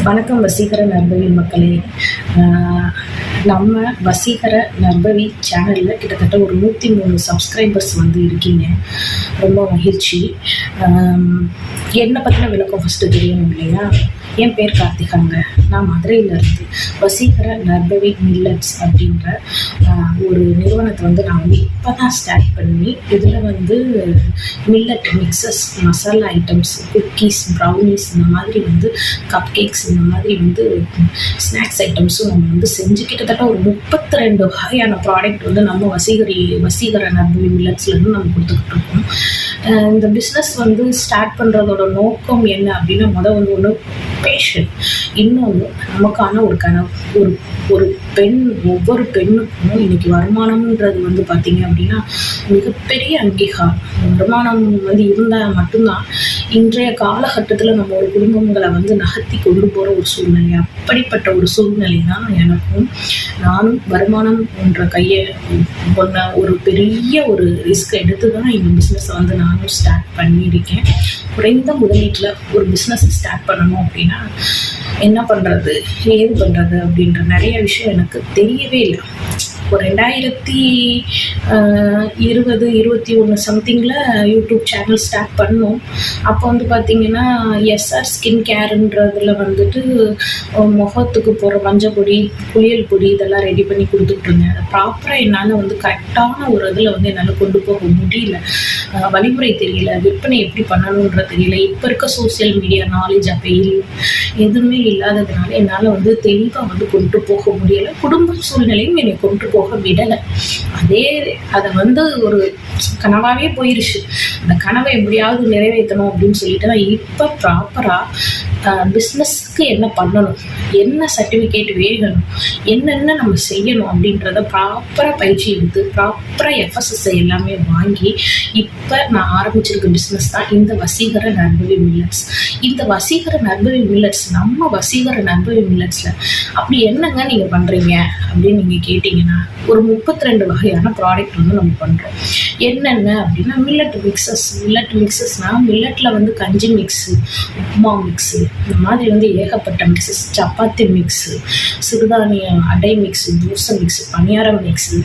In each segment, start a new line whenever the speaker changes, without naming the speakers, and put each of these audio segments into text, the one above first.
வணக்கம் வசீகர நர்பவி மக்களே. நம்ம வசீகர நர்பவி சேனலில் கிட்டத்தட்ட ஒரு நூற்றி மூணு சப்ஸ்கிரைபர்ஸ் வந்து இருக்கீங்க. ரொம்ப மகிழ்ச்சி. என்னை பற்றின விளக்கம் ஃபஸ்ட்டு தெரியணும் இல்லையா? என் பேர் கார்த்திகாங்க. நான் மதுரையிலேருந்து வசீகர நர்பவி மில்லட்ஸ் அப்படின்ற ஒரு நிறுவனத்தை வந்து நான் வந்து இப்போ தான் ஸ்டார்ட் பண்ணி இதில் வந்து millet mixes masala items cookies brownies இந்த மாதிரி வந்து கப் கேக்ஸ் இந்த மாதிரி வந்து ஸ்நாக்ஸ் ஐட்டம்ஸும் நம்ம வந்து செஞ்சு கிட்டத்தட்ட ஒரு முப்பத்தி ரெண்டு வகையான ப்ராடக்ட் வந்து நம்ம வசீகரி வசீகர நர்பவி மில்லட்ஸ்லேருந்து நம்ம கொடுத்துக்கிட்டு இருக்கோம். இந்த பிஸ்னஸ் வந்து ஸ்டார்ட் பண்ணுறதோட நோக்கம் என்ன அப்படின்னா மொதல் வந்து ஒன்று பேஷன் இன்னொன்று நமக்கான ஒரு கனவு. ஒரு ஒரு பெண் ஒவ்வொரு பெண்ணுக்கும் இன்னைக்கு வருமானம்ன்றது வந்து பார்த்தீங்க அப்படின்னா மிகப்பெரிய அங்கீகாரம் வருமானம் வந்து இருந்தால் மட்டும்தான். இன்றைய காலகட்டத்தில் நம்ம ஒரு குடும்பங்களை வந்து நகர்த்தி கொண்டு போகிற ஒரு சூழ்நிலை அப்படிப்பட்ட ஒரு சூழ்நிலை தான் எனக்கும். நானும் வருமானம் என்ற கையை ஒன்ன ஒரு பெரிய ஒரு ரிஸ்க் எடுத்து தான் இந்த பிஸ்னஸை வந்து நானும் ஸ்டார்ட் பண்ணியிருக்கேன். குறைந்த முதலீட்டில் ஒரு பிஸ்னஸ் ஸ்டார்ட் பண்ணணும் அப்படின்னா என்ன பண்ணுறது ஏது பண்ணுறது அப்படின்ற நிறைய விஷயம் எனக்கு தெரியவே இல்லை. இப்போ ரெண்டாயிரத்தி இருபது இருபத்தி ஒன்று சம்திங்கில் யூடியூப் சேனல் ஸ்டார்ட் பண்ணோம். அப்போ வந்து பார்த்திங்கன்னா எஸ்ஆர் ஸ்கின் கேருன்றதில் வந்துட்டு முகத்துக்கு போகிற மஞ்சள் பொடி குளியல் பொடி இதெல்லாம் ரெடி பண்ணி கொடுத்துட்ருந்தேன் அதை ப்ராப்பராக என்னால் வந்து கரெக்டான ஒரு இதில் வந்து என்னால் கொண்டு போக முடியல. வழிமுறை தெரியல. விற்பனை எப்படி பண்ணணுன்ற தெரியல. இப்போ இருக்க சோஷியல் மீடியா நாலேஜ் அப்போ இல்லை எதுவுமே இல்லாததுனால என்னால் வந்து தெளிவாக வந்து கொண்டு போக முடியலை. குடும்ப சூழ்நிலையும் என்னை கொண்டு போக போக விடலை. அதே அதை வந்து ஒரு கனவாகவே போயிருச்சு. அந்த கனவை எப்படியாவது நிறைவேற்றணும் அப்படின்னு சொல்லிட்டு நான் இப்போ ப்ராப்பராக பிஸ்னஸ்க்கு என்ன பண்ணணும்? என்ன சர்டிஃபிகேட் வேணும்? என்னென்ன நம்ம செய்யணும் அப்படின்றத ப்ராப்பராக பயிற்சி எடுத்து ப்ராப்பராக எஃப்எஸ்எஸ் எல்லாமே வாங்கி இப்போ நான் ஆரம்பிச்சிருக்க பிஸ்னஸ் தான் இந்த வசீகர நர்பவி மில்லட்ஸ் இந்த வசீகர நர்பவி மில்லட்ஸ் நம்ம வசீகர நர்பவி மில்லட்ஸில் அப்படி என்னங்க நீங்கள் பண்ணுறீங்க அப்படின்னு நீங்கள் கேட்டிங்கன்னா ஒரு முப்பத்தி ரெண்டு வகையான ப்ராடக்ட் வந்து நம்ம பண்ணுறோம் என்னென்ன அப்படின்னா மில்லட் மிக்சஸ் மில்லட் மிக்சஸ்னால் மில்லட்டில் வந்து கஞ்சி மிக்ஸு உப்புமா மிக்ஸு இந்த மாதிரி வந்து ஏகப்பட்ட மிக்ஸஸ் சப்பாத்தி மிக்ஸு சிறுதானிய அடை மிக்ஸு தோசை மிக்ஸு பணியாரம் மிக்ஸு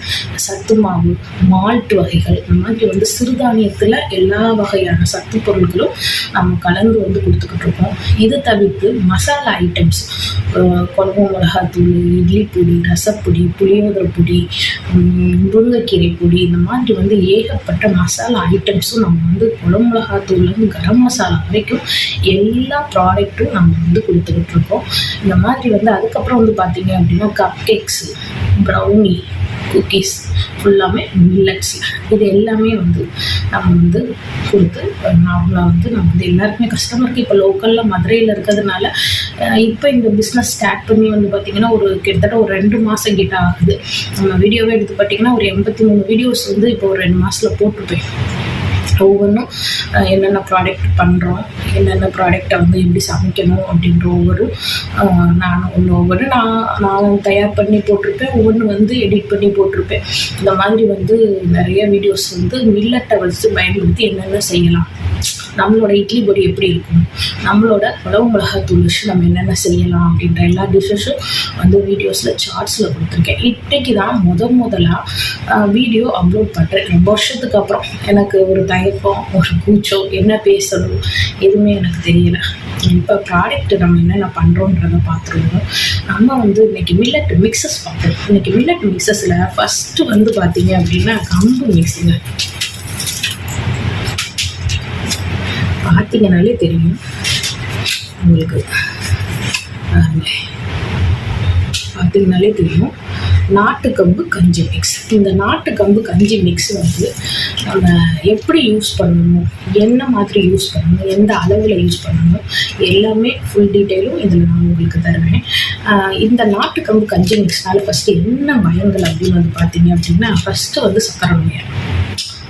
சத்து மாவு மால்ட் வகைகள் இந்த மாதிரி வந்து சிறுதானியத்தில் எல்லா வகையான சத்து பொருட்களும் நம்ம கலந்து வந்து கொடுத்துக்கிட்டு இருக்கோம். இது தவிர்த்து மசாலா ஐட்டம்ஸ் குழம்பு மிளகாத்தூள் இட்லி பொடி ரசப்பொடி புளியோதரை பொடி முருங்கைக்கீரை பொடி இந்த மாதிரி வந்து ஏகப்பட்ட மசாலா ஐட்டம்ஸும் நம்ம வந்து குழம்பு மிளகாத்தூள்லேருந்து கரம் மசாலா வரைக்கும் எல்லா ப்ராடக்ட்டும் நம்ம வந்து கொடுத்துக்கிட்டு இருக்கோம் இந்த மாதிரி வந்து அதுக்கப்புறம் வந்து பார்த்தீங்க அப்படின்னா கப் கேக்ஸு ப்ரௌனி குக்கீஸ் ஃபுல்லாமே மில்லட்ஸ் இது எல்லாமே வந்து நம்ம வந்து கொடுத்து நார்மலாக வந்து நம்ம வந்து எல்லாருக்குமே கஸ்டமருக்கு இப்போ லோக்கலில் மதுரையில் இருக்கிறதுனால இப்போ இந்த பிஸ்னஸ் ஸ்டார்ட் பண்ணி வந்து பார்த்திங்கன்னா ஒரு கிட்டத்தட்ட ஒரு ரெண்டு மாதம் கிட்ட ஆகுது. நம்ம வீடியோவே எடுத்து பார்த்திங்கன்னா ஒரு எண்பத்தி மூணு வீடியோஸ் வந்து இப்போ ஒரு ரெண்டு மாதத்தில் போட்டிருப்பேன் ஒவ்வொன்றும் என்னென்ன ப்ராடக்ட் பண்ணுறோம் என்னென்ன ப்ராடக்டை வந்து எப்படி சமைக்கணும் அப்படின்ற ஒவ்வொரு நான் ஒன்று ஒவ்வொரு நான் நான் தயார் பண்ணி போட்டிருப்பேன் ஒவ்வொன்று வந்து எடிட் பண்ணி போட்டிருப்பேன். இந்த மாதிரி வந்து நிறைய வீடியோஸ் வந்து மில்லட்டை வச்சு பயன்படுத்தி என்னென்ன செய்யலாம். நம்மளோட இட்லி பொடி எப்படி இருக்கும்? நம்மளோட உழவு மிளகாத்தூள் வச்சு நம்ம என்னென்ன செய்யலாம் அப்படின்ற எல்லா டிஷ்ஷஸும் வந்து வீடியோஸில் சார்ட்ஸில் கொடுத்துருக்கேன். இன்றைக்கி தான் முத முதலாக வீடியோ அப்லோட் பண்ணுறேன் ரொம்ப வருஷத்துக்கு அப்புறம் எனக்கு ஒரு தயக்கம் ஒரு கூச்சம் என்ன பேசணும் எதுவுமே எனக்கு தெரியலை. இப்போ ப்ராடக்ட் நம்ம என்னென்ன பண்ணுறோன்றதை பார்த்துருவோம் நம்ம வந்து இன்னைக்கு மில்லட் மிக்சஸ் பார்ப்போம். இன்னைக்கு மில்லட் மிக்சஸில் ஃபஸ்ட்டு வந்து பார்த்தீங்க அப்படின்னா கம்பு மிக்ஸுங்க பார்த்தீங்கனாலே தெரியும். உங்களுக்கு. பார்த்தீங்கனாலே தெரியும். நாட்டு கம்பு கஞ்சி மிக்ஸ் இந்த நாட்டு கம்பு கஞ்சி மிக்ஸ் வந்து நம்ம எப்படி யூஸ் பண்ணணும்? என்ன மாதிரி யூஸ் பண்ணணும்? எந்த அளவில் யூஸ் பண்ணணும்? எல்லாமே ஃபுல் டீட்டெயிலும் இதில் நான் உங்களுக்கு தருவேன். இந்த நாட்டு கம்பு கஞ்சி மிக்ஸ்னால ஃபஸ்ட்டு என்ன பயங்கள் அப்படின்னு வந்து பார்த்தீங்க அப்படின்னா ஃபஸ்ட்டு வந்து சக்கரை நோய்.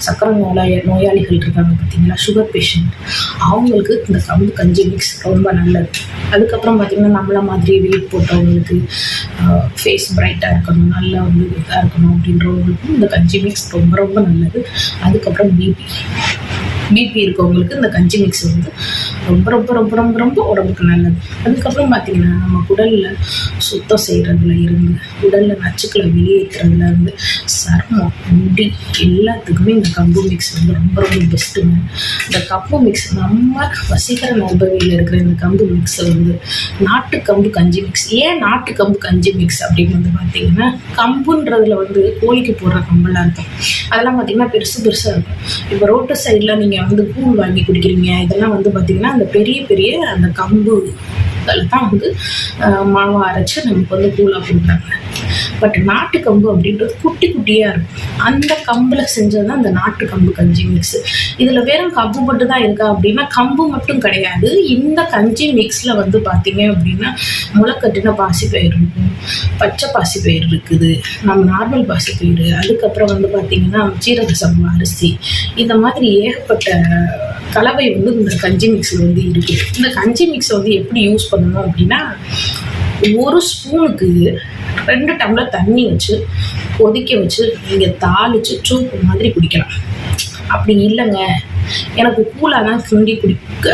சக்கரை நோயாளி நோயாளிகள் இருக்காங்க பார்த்தீங்களா? சுகர் பேஷண்ட் அவங்களுக்கு இந்த கம்பு கஞ்சி மிக்ஸ் ரொம்ப நல்லது. அதுக்கப்புறம் பார்த்திங்கன்னா நம்மள மாதிரி வெயிட் போட்டவங்களுக்கு ஃபேஸ் பிரைட்டாக இருக்கணும் நல்லா வந்து இதாக இருக்கணும் அப்படின்றவங்களுக்கும் இந்த கஞ்சி மிக்ஸ் ரொம்ப ரொம்ப நல்லது. அதுக்கப்புறம் பிபி பிபி இருக்கவங்களுக்கு இந்த கஞ்சி மிக்ஸ் வந்து ரொம்ப ரொம்ப ரொம்ப ரொம்ப ரொம்ப உடம்புக்கு நல்லது. அதுக்கப்புறம் பார்த்தீங்கன்னா நம்ம குடலில் சுத்தம் செய்கிறதுல இருந்து உடலில் நச்சுக்களை வெளியேற்றுறதுல இருந்து சர்மம் முடி எல்லாத்துக்குமே இந்த கம்பு மிக்ஸ் வந்து ரொம்ப ரொம்ப பெஸ்ட்டுங்க இந்த கம்பு மிக்ஸ் நம்ம வசீகர நர்பவியில் இருக்கிற இந்த கம்பு மிக்ஸை வந்து நாட்டு கம்பு கஞ்சி மிக்ஸ் ஏன் நாட்டு கம்பு கஞ்சி மிக்ஸ் அப்படின்னு வந்து பார்த்தீங்கன்னா கம்புன்றதுல வந்து கோழிக்கு போடுற கம்பெல்லாம் இருக்கும். அதெல்லாம் பார்த்தீங்கன்னா பெருசு பெருசாக இருக்கும். இப்போ ரோட்டு சைடில் நீங்கள் வந்து கூழ் வாங்கி குடிக்கிறீங்க? இதெல்லாம் வந்து பார்த்தீங்கன்னா அந்த பெரிய பெரிய அந்த கம்பு தான் வந்து மாவை அரைச்சி நமக்கு வந்து கூழாக கொடுக்குறாங்க பட் நாட்டு கம்பு அப்படின்றது குட்டி குட்டியாக இருக்கும். அந்த கம்பில் செஞ்சது தான் அந்த நாட்டு கம்பு கஞ்சி மிக்ஸ் இதில் வெறும் கம்பு மட்டும் தான் இருக்கா அப்படின்னா கம்பு மட்டும் கிடையாது. இந்த கஞ்சி மிக்ஸில் வந்து பார்த்தீங்க அப்படின்னா முளைக்கட்டின பாசிப்பயிறு இருக்கும். பச்சை பாசிப்பயிறு இருக்குது. நம்ம நார்மல் பாசிப்பயிறு. அதுக்கப்புறம் வந்து பார்த்தீங்கன்னா சீரக சம்பா அரிசி. இந்த மாதிரி ஏகப்பட்ட கலவை வந்து இந்த கஞ்சி மிக்ஸில் வந்து இருக்குது இந்த கஞ்சி மிக்ஸை வந்து எப்படி யூஸ் பண்ணணும் அப்படின்னா ஒரு ஸ்பூனுக்கு ரெண்டு டம்ளர் தண்ணி வச்சு கொதிக்க வச்சு நீங்கள் தாளித்து சூப்பு மாதிரி குடிக்கலாம். அப்படி இல்லைங்க. எனக்கு கூலாக தான் கிண்டி குடிக்க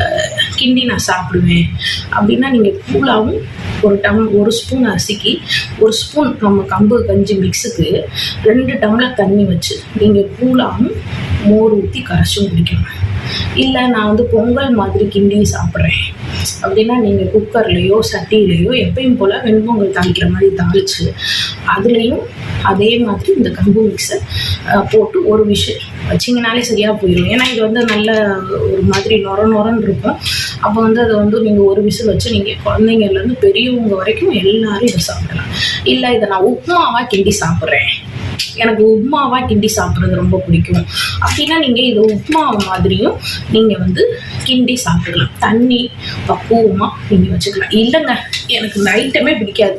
கிண்டி நான் சாப்பிடுவேன். அப்படின்னா நீங்கள் கூலாகவும் ஒரு டம் ஒரு ஸ்பூன் அரிசிக்கு ஒரு ஸ்பூன் நம்ம கம்பு கஞ்சி மிக்ஸுக்கு ரெண்டு டம்ளர் தண்ணி வச்சு நீங்கள் கூலாகவும் மோர் ஊற்றி கரைச்சும் குடிக்கலாம். இல்லை நான் வந்து பொங்கல் மாதிரி கிண்டி சாப்பிட்றேன். அப்படின்னா நீங்கள் குக்கர்லேயோ சட்டியிலையோ எப்பயும் போல் வெண்பொங்கல் தாளிக்கிற மாதிரி தாளித்து அதுலேயும் அதே மாதிரி இந்த கம்பு மிக்ஸை போட்டு ஒரு விஷயம் வச்சிங்கனாலே சரியாக போயிடும். ஏன்னா இது வந்து நல்ல ஒரு மாதிரி நொர நொரன்னு இருக்கும். அப்போ வந்து அதை வந்து நீங்கள் ஒரு விசில் வச்சு நீங்கள் குழந்தைங்கள்லேருந்து பெரியவங்க வரைக்கும் எல்லாரும் இதை சாப்பிடலாம். இல்லை இதை நான் உப்புமாவாக கிண்டி சாப்பிட்றேன். எனக்கு உப்மாவாக கிண்டி சாப்பிட்றது ரொம்ப பிடிக்கும். அப்படின்னா நீங்கள் இது உப்மா மாதிரியும் நீங்கள் வந்து கிண்டி சாப்பிடலாம். தண்ணி பக்குவமாக நீங்கள் வச்சுக்கலாம். இல்லைங்க எனக்கு இந்த ஐட்டமே பிடிக்காது.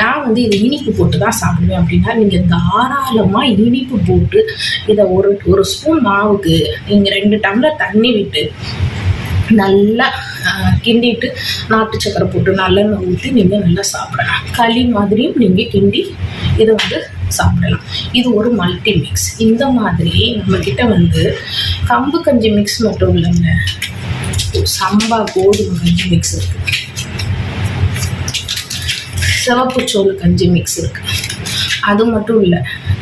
நான் வந்து இதை இனிப்பு போட்டு தான் சாப்பிடுவேன் அப்படின்னா நீங்கள் தாராளமாக இனிப்பு போட்டு இதை ஒரு ஒரு ஸ்பூன் மாவுக்கு நீங்கள் ரெண்டு டம்ளர் தண்ணி விட்டு நல்லா கிண்டிட்டு நாட்டு சக்கரை போட்டு நல்லெண்ணெய் ஊற்றி நீங்கள் நல்லா சாப்பிடலாம். களி மாதிரியும் நீங்கள் கிண்டி இதை வந்து சாப்பிடலாம். இது ஒரு மல்டி மிக்ஸ் இந்த மாதிரி நம்மக்கிட்ட வந்து கம்பு கஞ்சி மிக்ஸ் மட்டும் இல்லைங்க. சம்பா கோதுமை கஞ்சி மிக்ஸ் இருக்குது சிவப்பு சோறு கஞ்சி மிக்ஸ் இருக்குது அது மட்டும் இல்லை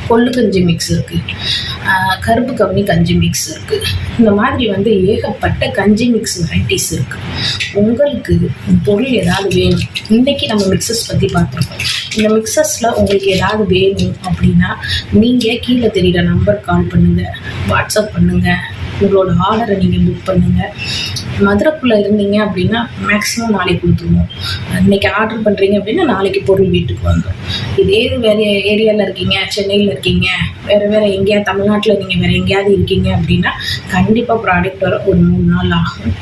கொள்ளு கஞ்சி மிக்ஸ் இருக்குது கருப்பு கம்மி கஞ்சி மிக்ஸ் இருக்குது இந்த மாதிரி வந்து ஏகப்பட்ட கஞ்சி மிக்ஸ் வெரைட்டிஸ் இருக்குது உங்களுக்கு பொருள் ஏதாவது வேணும். இன்றைக்கி நம்ம மிக்சஸ் பற்றி பார்த்துருக்கோம். இந்த மிக்சஸில் உங்களுக்கு ஏதாவது வேணும் அப்படின்னா நீங்கள் கீழே தெரியுற நம்பர் கால் பண்ணுங்கள் வாட்ஸ்அப் பண்ணுங்கள் உங்களோட ஆர்டரை நீங்கள் புக் பண்ணுங்கள் மதுரைக்குள்ளே இருந்தீங்க அப்படின்னா மேக்ஸிமம் நாளைக்கு கொடுத்துருவோம். இன்றைக்கி ஆர்டர் பண்ணுறீங்க அப்படின்னா நாளைக்கு பொருள் வீட்டுக்கு வந்துடும் இதே வேறு ஏரியாவில் இருக்கீங்க? சென்னையில் இருக்கீங்க? வேறு வேறு எங்கேயாவது தமிழ்நாட்டில் நீங்கள் வேறு எங்கேயாவது இருக்கீங்க அப்படின்னா கண்டிப்பாக ப்ராடக்ட் வர ஒரு மூணு நாள் ஆகும்.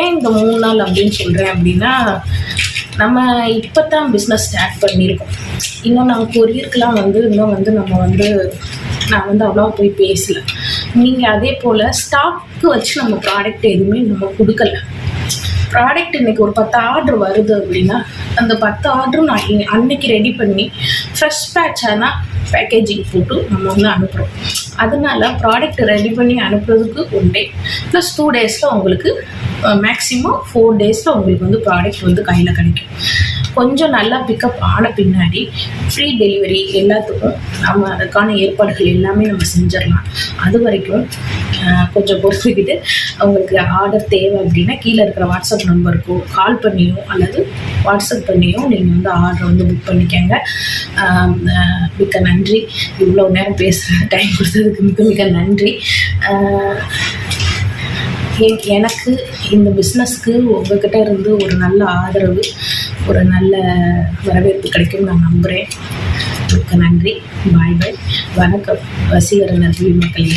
ஏன் இந்த மூணு நாள் அப்படின்னு சொல்கிறேன் அப்படின்னா நம்ம இப்போ தான் பிஸ்னஸ் ஸ்டார்ட் பண்ணியிருக்கோம். இன்னும் நான் கொரியருக்கெலாம் வந்து இன்னும் வந்து நம்ம வந்து நான் வந்து அவ்வளோ போய் பேசல. நீங்கள் அதே போல் ஸ்டாக்கு வச்சு நம்ம ப்ராடக்ட் எதுவுமே நம்ம கொடுக்கல. ப்ராடக்ட் இன்னைக்கு ஒரு பத்து ஆர்டர் வருது அப்படின்னா அந்த பத்து ஆர்டரும் நான் அன்னைக்கு ரெடி பண்ணி ஃப்ரெஷ் பேட்ச் ஆனால் பேக்கேஜிங் போட்டு நம்ம வந்து அனுப்புகிறோம் அதனால ப்ராடக்ட் ரெடி பண்ணி அனுப்புறதுக்கு ஒன் டே ப்ளஸ் டூ டேஸில் உங்களுக்கு மேக்ஸிமம் ஃபோர் டேஸில் உங்களுக்கு வந்து ப்ராடக்ட் வந்து கையில் கிடைக்கும். கொஞ்சம் நல்லா பிக்கப் ஆன பின்னாடி ஃப்ரீ டெலிவரி எல்லாத்துக்கும் நம்ம அதுக்கான ஏற்பாடுகள் எல்லாமே நம்ம செஞ்சிடலாம். அது வரைக்கும் கொஞ்சம் பொறுத்துக்கிட்டு உங்களுக்கு ஆர்டர் தேவை அப்படின்னா கீழே இருக்கிற வாட்ஸ்அப் நம்பருக்கோ கால் பண்ணியோ அல்லது வாட்ஸ்அப் பண்ணியோ நீங்கள் வந்து ஆர்டர் வந்து புக் பண்ணிக்கோங்க. மிக்க நன்றி. இவ்வளோ நேரம் பேசுகிற டைம் கொடுத்ததுக்கு மிக்க மிக்க நன்றி. எனக்கு இந்த பிஸ்னஸ்க்கு உங்ககிட்ட இருந்து ஒரு நல்ல ஆதரவு. ஒரு நல்ல வரவேற்பு கிடைக்கும் நான் நம்புகிறேன் மிக்க நன்றி. பாய் பாய். வணக்கம். வசீகரன் நன்றி மக்களே.